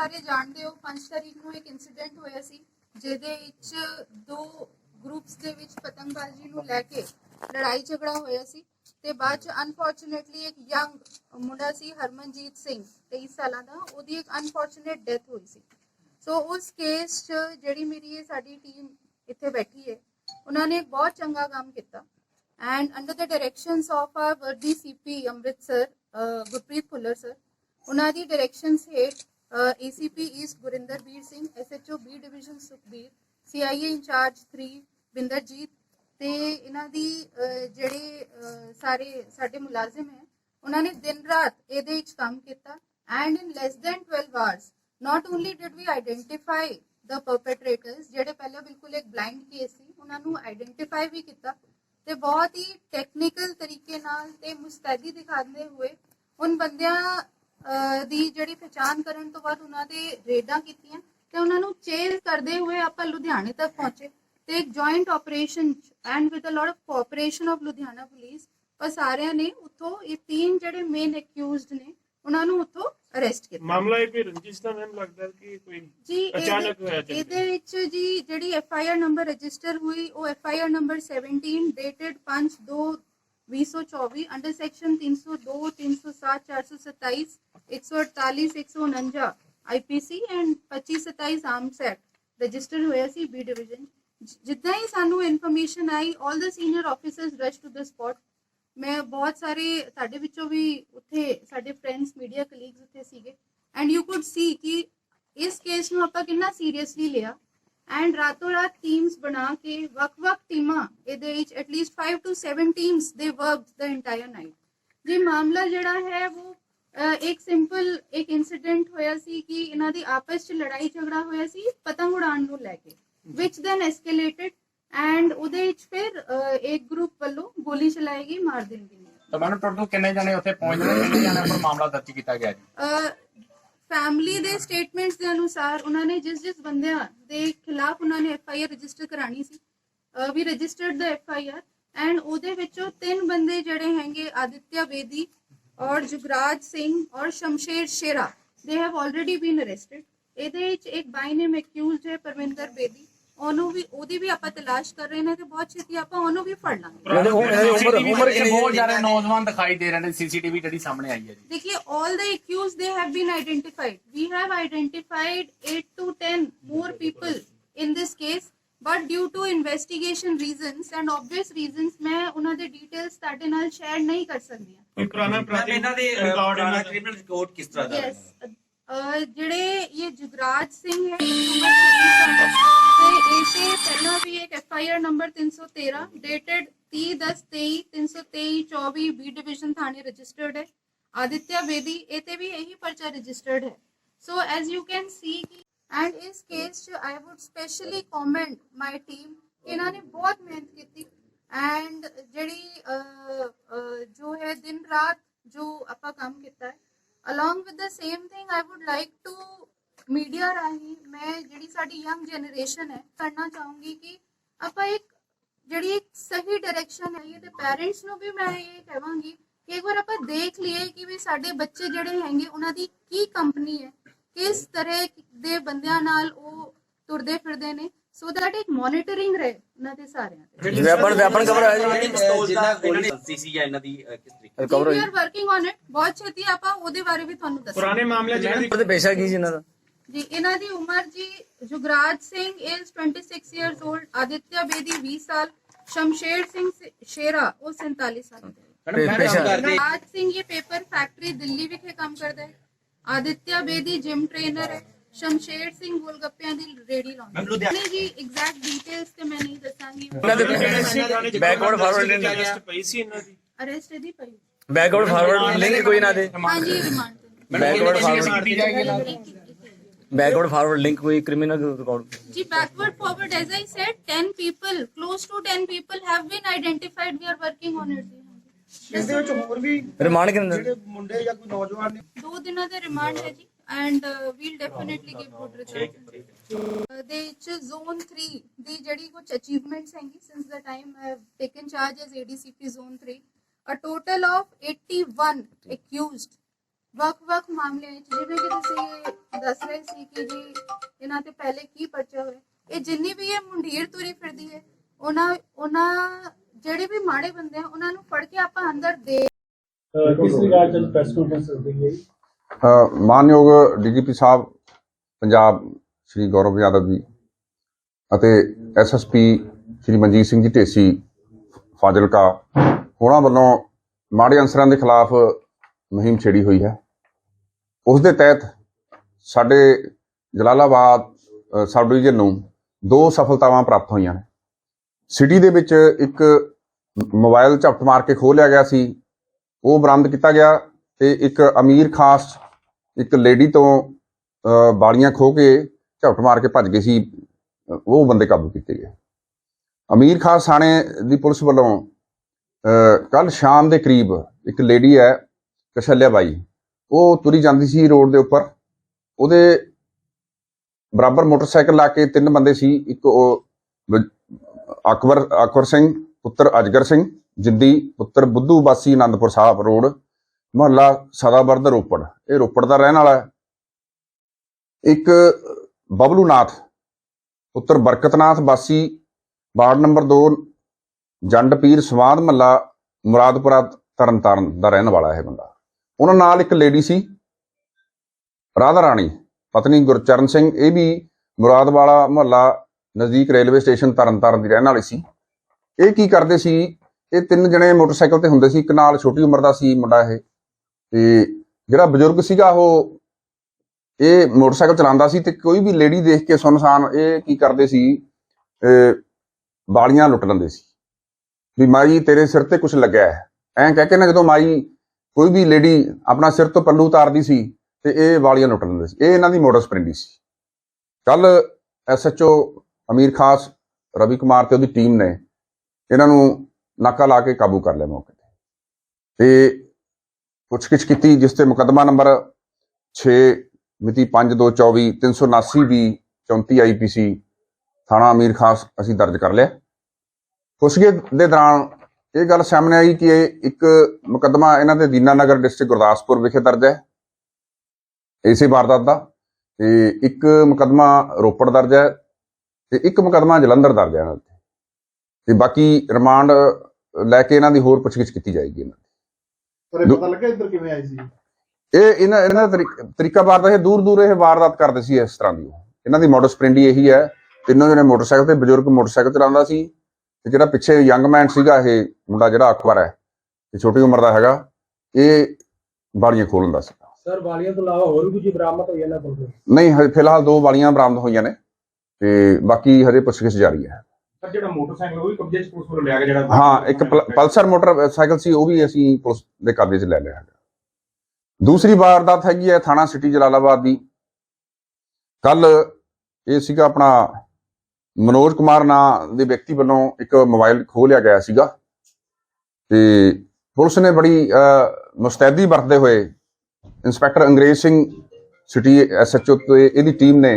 ਸਾਰੇ ਜਾਣਦੇ ਹੋ 5 ਤਾਰੀਖ ਨੂੰ ਇੱਕ ਇਨਸੀਡੈਂਟ ਹੋਇਆ ਸੀ, ਜਿਹਦੇ ਵਿੱਚ ਦੋ ਗਰੁੱਪਸ ਦੇ ਵਿੱਚ ਪਤੰਗਬਾਜ਼ੀ ਨੂੰ ਲੈ ਕੇ ਲੜਾਈ ਝਗੜਾ ਹੋਇਆ ਸੀ ਤੇ ਬਾਅਦ ਚ ਅਨਫੋਰਚੂਨੇਟਲੀ ਇੱਕ ਯੰਗ ਮੁੰਡਾ ਸੀ, ਹਰਮਨਜੀਤ ਸਿੰਘ 23 ਸਾਲਾਂ ਦਾ, ਉਹਦੀ ਇੱਕ ਅਨਫੋਰਚੂਨੇਟ ਡੈਥ ਹੋਈ ਸੀ। ਸੋ ਉਸ ਕੇਸ 'ਚ ਜਿਹੜੀ ਮੇਰੀ ਇਹ ਸਾਡੀ ਟੀਮ ਇੱਥੇ ਬੈਠੀ ਹੈ, ਉਹਨਾਂ ਨੇ ਬਹੁਤ ਚੰਗਾ ਕੰਮ ਕੀਤਾ। And under the directions of R ਵਰਦੀ ਸੀਪੀ ਅੰਮ੍ਰਿਤਸਰ ਗੁਰਪ੍ਰੀਤ ਭੁੱਲਰ ਸਰ ਉਹਨਾਂ ਦੀ ਡਾਇਰੈਕਸ਼ਨਸ ਹੇਠ ACP east Gurinder Veer Singh SHO B division Sukhbir CIA incharge 3 Binderjit ਤੇ ਇਹਨਾਂ ਦੀ ਜਿਹੜੇ ਸਾਰੇ ਸਾਡੇ ਮੁਲਾਜ਼ਮ ਹੈ, ਉਹਨਾਂ ਨੇ ਦਿਨ ਰਾਤ ਇਹਦੇ ਵਿੱਚ ਕੰਮ ਕੀਤਾ and in less than 12 hours not only did we identify the perpetrators ਜਿਹੜੇ ਪਹਿਲਾਂ ਬਿਲਕੁਲ ਇੱਕ ਬਲਾਈਂਡ ਕੇਸ ਸੀ, ਉਹਨਾਂ ਨੂੰ ਆਈਡੈਂਟੀਫਾਈ ਵੀ ਕੀਤਾ ਤੇ ਬਹੁਤ ਹੀ ਟੈਕਨੀਕਲ ਤਰੀਕੇ ਨਾਲ ਤੇ ਮੁਸਤੈਦੀ ਦਿਖਾਉਂਦੇ ਹੋਏ ਉਨ ਬੰਦਿਆਂ ਦੀ ਜਿਹੜੀ ਪਛਾਣ ਕਰਨ ਤੋਂ ਬਾਅਦ ਉਹਨਾਂ ਦੇ ਰੇਡਾਂ ਕੀਤੀਆਂ ਤੇ ਉਹਨਾਂ ਨੂੰ ਚੇਜ਼ ਕਰਦੇ ਹੋਏ ਆਪਾਂ ਲੁਧਿਆਣੇ ਤੱਕ ਪਹੁੰਚੇ ਤੇ ਇੱਕ joint operation and with a lot of cooperation of Ludhiana police ਪਰ ਸਾਰਿਆਂ ਨੇ ਉੱਥੋਂ ਇਹ ਤਿੰਨ ਜਿਹੜੇ ਮੇਨ ਅਕਿਊਜ਼ਡ ਨੇ ਉਹਨਾਂ ਨੂੰ ਉੱਥੋਂ ਅਰੈਸਟ ਕੀਤਾ ਮਾਮਲਾ ਇਹ ਕੋਈ ਰੰਜਿਸ਼ ਦਾ ਮੈਮ ਲੱਗਦਾ ਕਿ ਕੋਈ ਜੀ ਅਚਾਨਕ ਹੋਇਆ ਝਗੜਾ। ਇਹਦੇ ਵਿੱਚ ਜੀ ਜਿਹੜੀ F I R number register ਹੋਈ ਉਹ F I R number 17 dated 5 2 2024 under section 302 307 427 148 149 IPC and 25 27 arms act register ਹੋਇਆ ਸੀ ਬੀ ਡਿਵੀਜ਼ਨ ਜਿੱਦਾਂ ਹੀ ਸਾਨੂੰ ਇਨਫੋਰਮੇਸ਼ਨ ਆਈ 올 the senior officers rush to the spot ਮੈਂ ਬਹੁਤ ਸਾਰੇ ਸਾਡੇ ਵਿੱਚੋਂ ਵੀ ਉੱਥੇ ਸਾਡੇ ਫਰੈਂਡਸ ਮੀਡੀਆ ਕਲੀਗਸ ਉੱਥੇ ਸੀਗੇ ਐਂਡ ਯੂ ਕੁਡ ਸੀ ਕਿ ਇਸ ਕੇਸ ਨੂੰ ਆਪਾਂ ਕਿੰਨਾ ਸੀਰੀਅਸਲੀ ਲਿਆ ਐਂਡ ਰਾਤੋਂ ਰਾਤ ਟੀਮਸ ਬਣਾ ਕੇ ਵੱਖ-ਵੱਖ ਟੀਮਾਂ ਇਹਦੇ ਵਿੱਚ ਐਟਲੀਸਟ 5 ਟੂ 7 ਟੀਮਸ ਦੇ ਵਰਕਡ ਦ ਇੰਟਾਇਰ ਨਾਈਟ ਜੇ ਮਾਮਲਾ ਜਿਹੜਾ ਹੈ ਉਹ ਇੱਕ ਸਿੰਪਲ ਇੱਕ ਇਨਸੀਡੈਂਟ ਹੋਇਆ ਸੀ ਕਿ ਇਹਨਾਂ ਦੀ ਆਪਸ ਚ ਲੜਾਈ ਝਗੜਾ ਹੋਇਆ ਸੀ ਪਤੰਗ ਉਡਾਉਣ ਨੂੰ ਲੈ ਕੇ ਵਿਚ ਦੈਨ ਐਸਕੇਲੇਟਡ ਐਂਡ ਉਹਦੇ ਵਿੱਚ ਫਿਰ ਇੱਕ ਗਰੁੱਪ ਵੱਲੋਂ ਗੋਲੀ ਚਲਾਈ ਗਈ ਮਾਰ ਦੇਣਗੇ ਤਾਂ ਮੈਨੂੰ ਟੋਟਲ ਕਿੰਨੇ ਜਣੇ ਉੱਥੇ ਪਹੁੰਚਦੇ ਨੇ ਕਿੰਨੇ ਜਣੇ ਉੱਪਰ ਮਾਮਲਾ ਦਰਜ ਕੀਤਾ ਗਿਆ ਜੀ? ਫੈਮਿਲੀ ਦੇ ਸਟੇਟਮੈਂਟਸ ਦੇ ਅਨੁਸਾਰ ਉਹਨਾਂ ਨੇ ਜਿਸ ਜਿਸ ਬੰਦਿਆਂ ਦੇ ਖਿਲਾਫ ਉਹਨਾਂ ਨੇ ਐਫ ਆਈ ਆਰ ਰਜਿਸਟਰ ਕਰਾਣੀ ਸੀ ਵੀ ਰਜਿਸਟਰਡ ਦਾ ਐਫ ਆਈ ਆਰ ਐਂਡ ਉਹਦੇ ਵਿੱਚੋਂ ਤਿੰਨ ਬੰਦੇ ਜਿਹੜੇ ਹੈਗੇ ਆਦਿਤਿਆ ਬੇਦੀ ਔਰ ਜੁਗਰਾਜ ਸਿੰਘ ਔਰ ਸ਼ਮਸ਼ੇਰ ਸ਼ੇਰਾ they have already been arrested ਇਹਦੇ ਵਿੱਚ ਇੱਕ ਬਾਈ ਨੇਮ ਅਕਿਊਜ਼ਡ ਹੈ ਪਰਵਿੰਦਰ ਬੇਦੀ। ਉਹਨੂੰ ਵੀ ਉਹਦੀ ਵੀ ਆਪਾਂ ਤਲਾਸ਼ ਕਰ ਰਹੇ ਨੇ ਤੇ ਬਹੁਤ ਛੇਤੀ ਆਪਾਂ ਉਹਨੂੰ ਵੀ ਫੜ ਲਾਂਗੇ। ਜਿਹੜੇ ਉਹ ਇਹ ਉਮਰ ਦੇ ਰਹੇ ਨੇ ਸੀਸੀਟੀਵੀ ਜਿਹੜੀ ਸਾਹਮਣੇ ਆਈ 8 to 10 more people in this case but due to investigation reasons and obvious reasons ਮੈਂ ਉਹਨਾਂ ਦੇ details ਤੁਹਾਡੇ ਨਾਲ ਸ਼ੇਅਰ ਨਹੀਂ ਕਰ ਸਕਦੀ ਇਹਨਾਂ ਦੇ ਰਿਕਾਰਡ ਕ੍ਰਿਮੀਨਲ ਰਿਕਾਰਡ ਕਿਸ ਤਰ੍ਹਾਂ ਦਾ yes ਜਿਹੜੇ ਇਹ ਜੁਗਰਾਜ ਸਿੰਘ ਹੈ ਇਹ ਉਮਰ 26 ਸਾਲ ਤੇ ਇਸੇ ਪਹਿਲਾਂ ਵੀ ਇੱਕ F I R number 313 dated 30 10 23 323 24 B division ਥਾਣੇ ਰਜਿਸਟਰਡ ਹੈ ਆਦਿਤਿਆ ਬੇਦੀ ਇਹ ਤੇ ਵੀ ਇਹੀ ਪਰਚਾ ਰਜਿਸਟਰਡ ਹੈ so as you can see and ਇਸ ਕੇਸ ਚ I would specially comment my team ਇਹਨਾਂ ਨੇ ਬਹੁਤ ਮਿਹਨਤ ਕੀਤੀ ਐਂਡ ਜਿਹੜੀ ਅਹ, ਅਹ, ਜੋ ਹੈ ਦਿਨ ਰਾਤ ਜੋ ਆਪਾਂ ਕੰਮ ਕੀਤਾ ਹੈ along with the same thing, i would like to media ਰਾਹੀਂ ਮੈਂ ਜਿਹੜੀ ਸਾਡੀ ਯੰਗ ਜਨਰੇਸ਼ਨ ਹੈ ਕਰਨਾ ਚਾਹੂੰਗੀ ਕਿ ਆਪਾਂ ਇੱਕ ਜਿਹੜੀ ਇੱਕ ਸਹੀ ਡਾਇਰੈਕਸ਼ਨ ਹੈ ਤੇ ਪੈਰੈਂਟਸ ਨੂੰ ਵੀ ਮੈਂ ਇਹ ਕਹਾਂਗੀ ਕਿ ਇੱਕ ਵਾਰ ਆਪਾਂ ਦੇਖ ਲਈਏ ਕਿ ਵੀ ਸਾਡੇ ਬੱਚੇ ਜਿਹੜੇ ਹੈਗੇ ਉਹਨਾਂ ਦੀ ਕੀ ਕੰਪਨੀ ਹੈ ਕਿਸ ਤਰ੍ਹਾਂ ਦੇ ਬੰਦਿਆਂ ਨਾਲ ਉਹ ਤੁਰਦੇ ਫਿਰਦੇ ਨੇ ਸੋ ਦੈਟ ਇੱਕ ਮੋਨੀਟਰਿੰਗ ਰਹੇ ਉਹਨਾਂ ਦੇ ਸਾਰਿਆਂ ਤੇ ਵੈਪਨ ਵੈਪਨ ਕਵਰ ਹੈ ਜਿਹੜੀ ਜੀ। ਪਿਸਤੌਲ ਦਾ ਇਹਨਾਂ ਨੇ ਸੀ ਜਾਂ ਇਹਨਾਂ ਦੀ ਕਿਸ ਤਰੀਕੇ ਕਵਰ ਵੀ ਹੋਈ। ਆਰ ਵਰਕਿੰਗ ਔਨ ਇਟ ਬਹੁਤ ਛੇਤੀ ਆਪਾਂ ਉਹਦੇ ਬਾਰੇ ਵੀ ਤੁਹਾਨੂੰ ਦੱਸਾਂਗੇ। ਪੁਰਾਣੇ ਮਾਮਲੇ ਜਿਹੜੇ ਤੇ ਪੇਸ਼ਾ ਕੀ ਸੀ ਇਹਨਾਂ ਦਾ? ਜੀ ਇਹਨਾਂ ਦੀ ਉਮਰ ਜੀ Jugraj Singh is 26 years old Aditya Bedi 20 ਸਾਲ ਸ਼ਮਸ਼ੇਰ ਸਿੰਘ ਸ਼ੇਰਾ ਉਹ 47 ਸਾਲ ਦੇ। ਸਿੰਘ ਇਹ ਪੇਪਰ ਫੈਕਟਰੀ ਦਿੱਲੀ ਵਿਖੇ ਕੰਮ ਕਰਦਾ ਹੈ। ਆਦਿਤਿਆ ਬੇਦੀ ਜਿਮ ਟ੍ਰੇਨਰ ਹੈ। ਸ਼ਮਸ਼ੇਰ ਸਿੰਘ ਗੋਲਗੱਪਿਆਂ ਦੀ ਰੇੜੀ ਲਾਉਂਦਾ ਮੈਮ, ਲੁਧਿਆਣਾ- ਨਹੀਂ ਜੀ ਐਗਜ਼ੈਕਟ ਡਿਟੇਲਸ ਤੇ ਮੈਂ ਨਹੀਂ ਦੱਸਾਂਗੀ। ਇਹਨਾਂ ਦੇ ਬੈਕਵਰਡ ਫਾਰਵਰਡ ਅਰੈਸਟ ਪਈ ਸੀ ਇਹਨਾਂ ਦੀ। ਅਰੈਸਟ ਇਹਦੀ ਪਈ। ਬੈਕਵਰਡ ਫਾਰਵਰਡ ਲਿੰਕ ਕੋਈ ਨਾ ਦੇ। ਹਾਂਜੀ ਰਿਮਾਂਡ ਤੇ। ਬੈਕਵਰਡ ਫਾਰਵਰਡ ਕੀਤੀ ਜਾਏਗੀ ਨਾ। Backward forward link ਕੋਈ criminal record Ji, backward, forward, as I said, 10 people, close to 10 people have been identified. We are working on it. ji. ਇਹਦੇ ਵਿੱਚ ਹੋਰ ਵੀ ਰਿਮਾਂਡ ਕਿੰਨੇ ਜਿਹੜੇ ਮੁੰਡੇ ਜਾਂ ਕੋਈ ਨੌਜਵਾਨ ਨੇ ਦੋ ਦਿਨਾਂ ਦੇ ਰਿਮਾਂਡ ਹੈ ਜੀ। And we'll definitely give good result ਦੇ ਚ ਜ਼ੋਨ 3 ਦੀ ਜਿਹੜੀ ਕੁਝ ਅਚੀਵਮੈਂਟਸ ਹੈਗੀ since the time I have taken charge as ADCP zone 3 a total of 81 accused. ਵੱਖ-ਵੱਖ ਮਾਮਲਿਆਂ ਵਿੱਚ ਜਿਵੇਂ ਕਿ ਤੁਸੀਂ ਦੱਸ ਰਹੇ ਸੀ ਕਿ ਜੀ ਇਹਨਾਂ ਤੇ ਪਹਿਲੇ ਕੀ ਪਰਚਾ ਹੋਇਆ ਇਹ ਜਿੰਨੀ ਵੀ ਇਹ ਮੁੰਡੀਰ ਤੁਰੀ ਫਿਰਦੀ ਹੈ ਉਹਨਾਂ ਉਹਨਾਂ ਜਿਹੜੇ ਵੀ ਮਾੜੇ ਬੰਦੇ ਆ ਉਹਨਾਂ ਨੂੰ ਫੜ ਕੇ ਆਪਾਂ ਅੰਦਰ ਦੇ ਕਿਸ ਰਿਗਾਰਡ ਚ ਪ੍ਰੈਸ ਕਾਨਫਰੰਸ ਗਈ ਅ, ਮਾਨਯੋਗ ਡੀਜੀਪੀ ਸਾਹਿਬ, ਪੰਜਾਬ ਸ਼੍ਰੀ ਗੌਰਵ ਯਾਦਵ ਜੀ ਅਤੇ ਐਸਐਸਪੀ ਸ਼੍ਰੀ ਮਨਜੀਤ ਸਿੰਘ ਜੀ ਢੇਸੀ ਫਾਜ਼ਿਲਕਾ ਉਹਨਾਂ ਵੱਲੋਂ ਮਾੜੇ ਅਨਸਰਾਂ ਦੇ ਖਿਲਾਫ ਮੁਹਿੰਮ ਛੇੜੀ ਹੋਈ ਹੈ। ਉਸ ਦੇ ਤਹਿਤ ਸਾਡੇ ਜਲਾਲਾਬਾਦ ਸਬ ਡਿਵੀਜ਼ਨ ਨੂੰ ਦੋ ਸਫਲਤਾਵਾਂ ਪ੍ਰਾਪਤ ਹੋਈਆਂ ਨੇ। ਸਿਟੀ ਦੇ ਵਿੱਚ ਇੱਕ ਮੋਬਾਈਲ ਝਪਟ ਮਾਰ ਕੇ ਖੋਹ ਲਿਆ ਗਿਆ ਸੀ। ਉਹ ਬਰਾਮਦ ਕੀਤਾ ਗਿਆ। ਤੇ ਇੱਕ ਅਮੀਰ ਖਾਸ, ਇੱਕ ਲੇਡੀ ਤੋਂ ਬਾਲੀਆਂ ਖੋ ਕੇ ਝਪਟ ਮਾਰ ਕੇ ਭੱਜ ਗਏ ਸੀ ਉਹ ਬੰਦੇ ਕਾਬੂ ਕੀਤੇ ਗਏ। ਅਮੀਰ ਖਾਸ ਥਾਣੇ ਦੀ ਪੁਲਿਸ ਵੱਲੋਂ ਕੱਲ ਸ਼ਾਮ ਦੇ ਕਰੀਬ ਇੱਕ ਲੇਡੀ ਹੈ ਕਸ਼ਲਿਆ ਬਾਈ, ਉਹ ਤੁਰੀ ਜਾਂਦੀ ਸੀ ਰੋਡ ਦੇ ਉੱਪਰ। ਉਹਦੇ ਬਰਾਬਰ ਮੋਟਰਸਾਈਕਲ ਲਾ ਕੇ ਤਿੰਨ ਬੰਦੇ ਸੀ, ਇੱਕ ਉਹ ਅਕਬਰ ਅਕਬਰ ਸਿੰਘ, ਪੁੱਤਰ ਅਜਗਰ ਸਿੰਘ, ਜਿੰਦੀ, ਪੁੱਤਰ ਬੁੱਧੂ ਬਾਸੀ ਆਨੰਦਪੁਰ ਸਾਹਿਬ ਰੋਡ ਮੁਹੱਲਾ ਸਦਾਬਰਦ ਰੋਪੜ। ਇਹ ਰੋਪੜ ਦਾ ਰਹਿਣ ਵਾਲਾ ਹੈ। ਇੱਕ ਬਬਲੂ ਨਾਥ ਪੁੱਤਰ ਬਰਕਤਨਾਥ ਬਾਸੀ ਵਾਰਡ ਨੰਬਰ 2 ਜੰਡ ਪੀਰ ਸਵਾਦ ਮਹੱਲਾ, ਮੁਰਾਦਪੁਰਾ, ਤਰਨਤਾਰਨ ਦਾ ਰਹਿਣ ਵਾਲਾ ਇਹ ਬੰਦਾ ਉਹਨਾਂ ਨਾਲ ਇੱਕ ਲੇਡੀ ਸੀ, ਰਾਧਾ ਰਾਣੀ, ਪਤਨੀ ਗੁਰਚਰਨ ਸਿੰਘ, ਇਹ ਵੀ ਮੁਰਾਦਵਾਲਾ ਮੁਹੱਲਾ ਨਜ਼ਦੀਕ ਰੇਲਵੇ ਸਟੇਸ਼ਨ ਤਰਨਤਾਰਨ ਦੀ ਰਹਿਣ ਵਾਲੀ ਸੀ। ਇਹ ਕੀ ਕਰਦੇ ਸੀ? ਇਹ ਤਿੰਨ ਜਣੇ ਮੋਟਰਸਾਈਕਲ ਤੇ ਹੁੰਦੇ ਸੀ, ਇੱਕ ਨਾਲ ਛੋਟੀ ਉਮਰ ਦਾ ਸੀ ਮੁੰਡਾ ਇਹ। ਤੇ ਜਿਹੜਾ ਬਜ਼ੁਰਗ ਸੀਗਾ ਉਹ ਇਹ ਮੋਟਰਸਾਈਕਲ ਚਲਾਉਂਦਾ ਸੀ ਤੇ ਕੋਈ ਵੀ ਲੇਡੀ ਦੇਖ ਕੇ ਸੁਨਸਾਨ ਇਹ ਕੀ ਕਰਦੇ ਸੀ ਵਾਲੀਆਂ ਲੁੱਟ ਲੈਂਦੇ ਸੀ। ਵੀ ਮਾਈ ਤੇਰੇ ਸਿਰ ਤੇ ਕੁਝ ਲੱਗਿਆ ਹੈ। ਐਂ ਕਹਿ ਕੇ ਨਾ ਜਦੋਂ ਮਾਈ ਕੋਈ ਵੀ ਲੇਡੀ ਆਪਣਾ ਸਿਰ ਤੋਂ ਪੱਲੂ ਉਤਾਰਦੀ ਸੀ ਤੇ ਇਹ ਵਾਲੀਆਂ ਲੁੱਟ ਲੈਂਦੇ ਸੀ। ਇਹ ਇਹਨਾਂ ਦੀ ਮੋਡਸ ਪ੍ਰਿੰਡੀ ਸੀ। ਕੱਲ ਐਸਐਚਓ ਅਮੀਰ ਖਾਸ ਰਵੀ ਕੁਮਾਰ ਤੇ ਉਹਦੀ ਟੀਮ ਨੇ ਇਹਨਾਂ ਨੂੰ ਨਾਕਾ ਲਾ ਕੇ ਕਾਬੂ ਕਰ ਲਿਆ ਮੌਕੇ ਤੇ। ਤੇ ਪੁੱਛਗਿੱਛ ਕੀਤੀ, ਜਿਸ ਤੇ ਮੁਕੱਦਮਾ ਨੰਬਰ 6 ਮਿਤੀ 5224 379 ਵੀ 34 ਆਈਪੀਸੀ ਥਾਣਾ ਅਮੀਰ ਖਾਸ ਅਸੀਂ ਦਰਜ ਕਰ ਲਿਆ। ਪੁੱਛਗਿੱਛ ਦੇ ਦੌਰਾਨ ਇਹ ਗੱਲ ਸਾਹਮਣੇ ਆਈ ਕਿ ਇਹ ਇੱਕ ਮੁਕੱਦਮਾ ਇਹਨਾਂ ਦੇ ਦੀਨਾਨਗਰ ਡਿਸਟ੍ਰਿਕਟ ਗੁਰਦਾਸਪੁਰ ਵਿਖੇ ਦਰਜ ਹੈ। ਇਸੇ ਵਾਰਦਾਤ ਦਾ ਤੇ ਇੱਕ ਮੁਕੱਦਮਾ ਰੋਪੜ ਦਰਜ ਹੈ ਤੇ ਇੱਕ ਮੁਕੱਦਮਾ ਜਲੰਧਰ ਦਰਜ ਹੈ ਇਹਨਾਂ ਤੇ ਤੇ ਬਾਕੀ ਰਿਮਾਂਡ ਲੈ ਕੇ ਇਹਨਾਂ ਦੀ ਹੋਰ ਪੁੱਛਗਿੱਛ ਕੀਤੀ ਜਾਏਗੀ ਇਹਨਾਂ ਪਰ ਇਹ ਪਤਾ ਲੱਗਾ ਇੱਧਰ ਕਿਵੇਂ ਆਈ ਸੀ? ਇਹ ਇਹਨਾਂ ਇਹਨਾਂ ਦਾ ਤਰੀ- ਤਰੀਕਾ ਵਾਰਦਾਤ ਇਹ ਦੂਰ ਦੂਰ ਇਹ ਵਾਰਦਾਤ ਕਰਦੇ ਸੀ ਇਸ ਤਰ੍ਹਾਂ ਦੀ ਇਹਨਾਂ ਦੀ ਮੋਡਸ ਪ੍ਰਿੰਡੀ ਇਹੀ ਹੈ। ਤਿੰਨੋਂ ਜਣੇ ਮੋਟਰਸਾਈਕਲ ਤੇ ਬਜ਼ੁਰਗ ਮੋਟਰਸਾਈਕਲ ਚਲਾਉਂਦਾ ਸੀ ਤੇ ਜਿਹੜਾ ਪਿੱਛੇ ਯੰਗ ਮੈਨ ਸੀਗਾ ਇਹ ਮੁੰਡਾ ਜਿਹੜਾ ਅਕਬਰ ਹੈ ਇਹ ਛੋਟੀ ਉਮਰ ਦਾ ਹੈਗਾ ਇਹ ਬਾੜੀਆਂ ਖੋਲ੍ਹਦਾ ਸੀ। ਸਰ ਵਾਲੀਆਂ ਤੋਂ ਇਲਾਵਾ ਹੋਰ ਵੀ ਕੁਝ ਬਰਾਮਦ ਹੋਈ ਇਹਨਾਂ ਕੋਲ? ਨਹੀਂ ਹਜੇ ਫਿਲਹਾਲ ਦੋ ਵਾਲੀਆਂ ਬਰਾਮਦ ਹੋਈਆਂ ਨੇ ਤੇ ਬਾਕੀ ਹਜੇ ਪੁੱਛਗਿੱਛ ਜਾਰੀ ਹੈ। ਜਿਹੜਾ ਮੋਟਰਸਾਈਕਲ ਉਹ ਵੀ ਕਬਜ਼ੇ 'ਚ ਪੁਲਿਸ ਵੱਲੋਂ ਲਿਆ ਗਿਆ ਜਿਹੜਾ ਹਾਂ ਇੱਕ ਪਲ- ਪਲਸਰ ਮੋਟਰਸਾਈਕਲ ਸੀ ਉਹ ਵੀ ਅਸੀਂ ਪੁਲਿਸ ਦੇ ਕਬਜ਼ੇ 'ਚ ਲੈ ਲਿਆ ਹੈਗਾ। ਦੂਸਰੀ ਵਾਰਦਾਤ ਹੈਗੀ ਹੈ ਥਾਣਾ ਸਿਟੀ ਜਲਾਲਾਬਾਦ ਦੀ। ਕੱਲ ਇਹ ਸੀਗਾ ਆਪਣਾ ਮਨੋਜ ਕੁਮਾਰ ਨਾਂ ਦੇ ਵਿਅਕਤੀ ਵੱਲੋਂ ਇੱਕ ਮੋਬਾਈਲ ਖੋਹ ਲਿਆ ਗਿਆ ਸੀਗਾ। ਤੇ ਪੁਲਿਸ ਨੇ ਬੜੀ ਅਹ, ਮੁਸਤੈਦੀ ਵਰਤਦੇ ਹੋਏ inspector Angrez Singh city SHO ਤੇ ਇਹਦੀ ਟੀਮ ਨੇ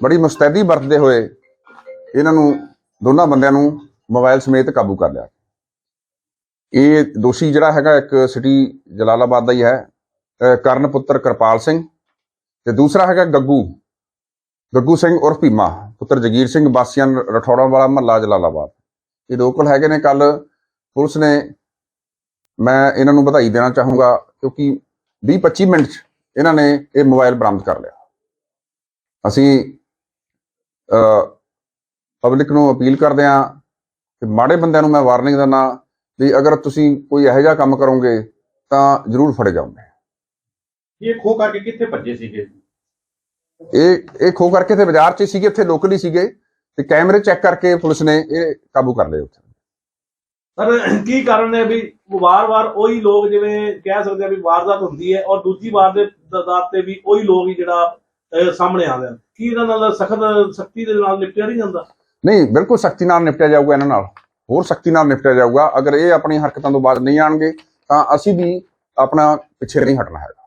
ਬੜੀ ਮੁਸਤੈਦੀ ਵਰਤਦੇ ਹੋਏ ਇਹਨਾਂ ਨੂੰ ਦੋਨਾਂ ਬੰਦਿਆਂ ਨੂੰ ਮੋਬਾਈਲ ਸਮੇਤ ਕਾਬੂ ਕਰ ਲਿਆ। ਇਹ ਦੋਸ਼ੀ ਜਿਹੜਾ ਹੈਗਾ ਇੱਕ ਸਿਟੀ ਜਲਾਲਾਬਾਦ ਦਾ ਹੀ ਹੈ ਕਰਨ ਪੁੱਤਰ ਕਿਰਪਾਲ ਸਿੰਘ ਤੇ ਦੂਸਰਾ ਹੈਗਾ ਗੱਗੂ। ਗੱਗੂ ਸਿੰਘ ਉਰਫ ਭੀਮਾ, ਪੁੱਤਰ ਜਗੀਰ ਸਿੰਘ ਬਾਸੀਆਂ ਰਠੌੜਾ ਵਾਲਾ ਮਹੱਲਾ ਜਲਾਲਾਬਾਦ। ਇਹ ਲੋਕਲ ਹੈਗੇ ਨੇ ਕੱਲ। ਪੁਲਿਸ ਨੇ ਮੈਂ ਇਹਨਾਂ ਨੂੰ ਵਧਾਈ ਦੇਣਾ ਚਾਹੂੰਗਾ ਕਿਉਂਕਿ 20 25 ਮਿੰਟ 'ਚ ਇਹਨਾਂ ਨੇ ਇਹ ਮੋਬਾਈਲ ਬਰਾਮਦ ਕਰ ਲਿਆ। ਅਸੀਂ ਪਬਲਿਕ ਨੂੰ ਅਪੀਲ ਕਰਦੇ ਹਾਂ ਕਿ ਮਾੜੇ ਬੰਦਿਆਂ ਨੂੰ ਮੈਂ ਵਾਰਨਿੰਗ ਦਿੰਦਾ ਵੀ ਅਗਰ ਤੁਸੀਂ ਕੋਈ ਇਹੋ ਜਿਹਾ ਕੰਮ ਕਰੋਗੇ ਤਾਂ ਜ਼ਰੂਰ ਫੜੇ ਜਾਓਗੇ। ਇਹ ਖੋ ਕਰਕੇ ਕਿੱਥੇ ਭੱਜੇ ਸੀਗੇ? ਇਹ ਇਹ ਖੋ ਕਰਕੇ ਤੇ ਬਾਜ਼ਾਰ 'ਚ ਹੀ ਸੀਗੇ ਇੱਥੇ ਲੋਕਲ ਹੀ ਸੀਗੇ ਤੇ ਕੈਮਰੇ ਚੈੱਕ ਕਰਕੇ ਪੁਲਿਸ ਨੇ ਇਹ ਕਾਬੂ ਕਰ ਲਏ ਉੱਥੇ। ਸਰ ਕੀ ਕਾਰਨ ਹੈ ਵੀ ਵਾਰ-ਵਾਰ ਉਹੀ ਲੋਕ ਜਿਵੇਂ ਕਹਿ ਸਕਦੇ ਆ ਵੀ ਵਾਰਦਾਤ ਹੁੰਦੀ ਹੈ ਔਰ ਦੂਜੀ ਵਾਰ ਦੇ ਦਾਤ ਤੇ ਵੀ ਉਹੀ ਲੋਕ ਹੀ ਜਿਹੜਾ ਸਾਹਮਣੇ ਆਉਂਦੇ ਹਨ। ਕੀ ਇਹਨਾਂ ਨਾਲ ਸਖਤ ਸਖਤੀ ਦੇ ਨਾਲ ਨਿਪਟਿਆ ਨਹੀਂ ਜਾਂਦਾ? ਨਹੀਂ, ਬਿਲਕੁਲ ਸਖਤੀ ਨਾਲ ਨਿਪਟਿਆ ਜਾਊਗਾ ਇਹਨਾਂ ਨਾਲ। ਹੋਰ ਸਖਤੀ ਨਾਲ ਨਿਪਟਿਆ ਜਾਊਗਾ। ਅਗਰ ਇਹ ਆਪਣੀ ਹਰਕਤਾਂ ਤੋਂ ਬਾਅਦ ਨਹੀਂ ਆਣਗੇ, ਤਾਂ ਅਸੀਂ ਵੀ ਆਪਣਾ ਪਿੱਛੇ ਨਹੀਂ ਹਟਣਾ ਹੈਗਾ।